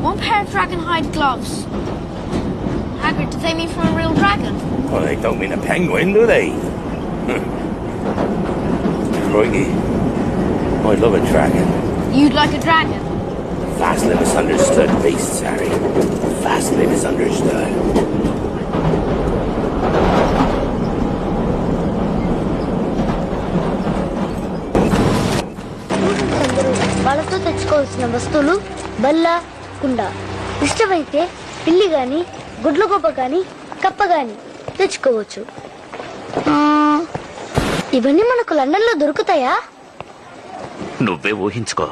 One pair of dragon hide gloves. Hagrid, do they mean from a real dragon? Well, they don't mean a penguin, do they? Crikey. I'd love a dragon. You'd like a dragon? Vastly misunderstood beasts, Harry. Vastly misunderstood. వాళ్ళతో తెచ్చుకోవాల్సిన వస్తువులు బల్ల కుండ ఇష్టమైతే పిల్లి గాని గుడ్ల గొప్ప గాని కప్ప గాని తెచ్చుకోవచ్చు. ఆ, ఇవన్నీ మనకు లండన్లో దొరుకుతాయా? నువ్వే ఊహించుకో.